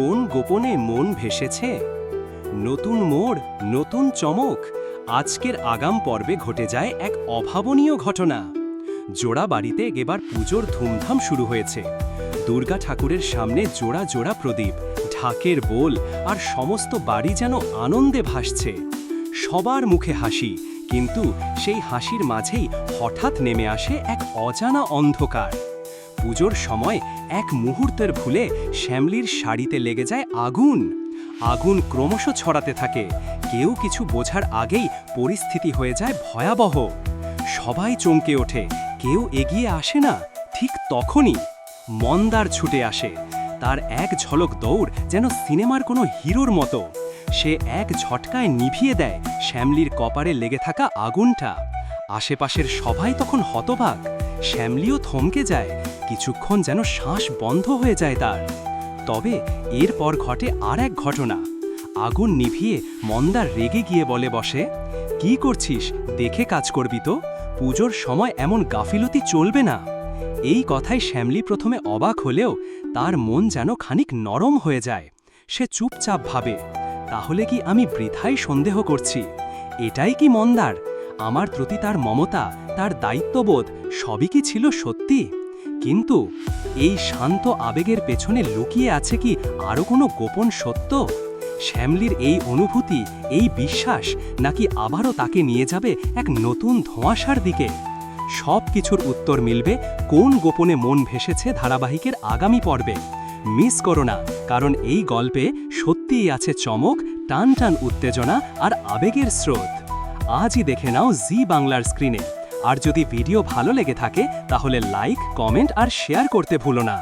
কোন গোপনে মন ভেসেছে? নতুন মোড়, নতুন চমক, আজকের আগাম পর্বে ঘটে যায় এক অভাবনীয় ঘটনা। জোড়া বাড়িতে এবার পুজোর ধুমধাম শুরু হয়েছে। দুর্গা ঠাকুরের সামনে জোড়া জোড়া প্রদীপ, ঢাকের বোল আর সমস্ত বাড়ি যেন আনন্দে ভাসছে। সবার মুখে হাসি, কিন্তু সেই হাসির মাঝেই হঠাৎ নেমে আসে এক অজানা অন্ধকার। পুজোর সময় এক মুহূর্তের ভুলে শ্যামলির শাড়িতে লেগে যায় আগুন। আগুন ক্রমশ ছড়াতে থাকে। কেউ কিছু বোঝার আগেই পরিস্থিতি হয়ে যায় ভয়াবহ। সবাই চমকে ওঠে। কেউ এগিয়ে আসে না। ঠিক তখনই মন্দার ছুটে আসে। তার এক ঝলক দৌড় যেন সিনেমার কোনো হিরোর মতো। সে এক ঝটকায় নিভিয়ে দেয় শ্যামলির কপারে লেগে থাকা আগুনটা। আশেপাশের সবাই তখন হতবাক। শ্যামলিও থমকে যায়, কিছুক্ষণ যেন শ্বাস বন্ধ হয়ে যায় তার। তবে এরপর ঘটে আর এক ঘটনা। আগুন নিভিয়ে মন্দার রেগে গিয়ে বলে বসে, কি করছিস? দেখে কাজ করবি তো। পুজোর সময় এমন গাফিলতি চলবে না। এই কথায় শ্যামলি প্রথমে অবাক হলেও তার মন যেন খানিক নরম হয়ে যায়। সে চুপচাপ ভাবে, তাহলে কি আমি বৃথাই সন্দেহ করছি? এটাই কি মন্দার? আমার প্রতি তার মমতা, তার দায়িত্ববোধ সবই কি ছিল সত্যি? কিন্তু এই শান্ত আবেগের পেছনে লুকিয়ে আছে কি আরও কোনো গোপন সত্য? শ্যামলির এই অনুভূতি, এই বিশ্বাস নাকি আবারও তাকে নিয়ে যাবে এক নতুন ধোঁয়াশার দিকে? সব কিছুর উত্তর মিলবে কোন গোপনে মন ভেসেছে ধারাবাহিকের আগামী পর্বে? মিস করো না, কারণ এই গল্পে সত্যিই আছে চমক টান টান উত্তেজনা আর আবেগের স্রোত। আজই দেখে নাও জি বাংলার স্ক্রিনে আর যদি ভিডিও ভালো লেগে থাকে, তাহলে লাইক কমেন্ট আর শেয়ার করতে ভুলো না।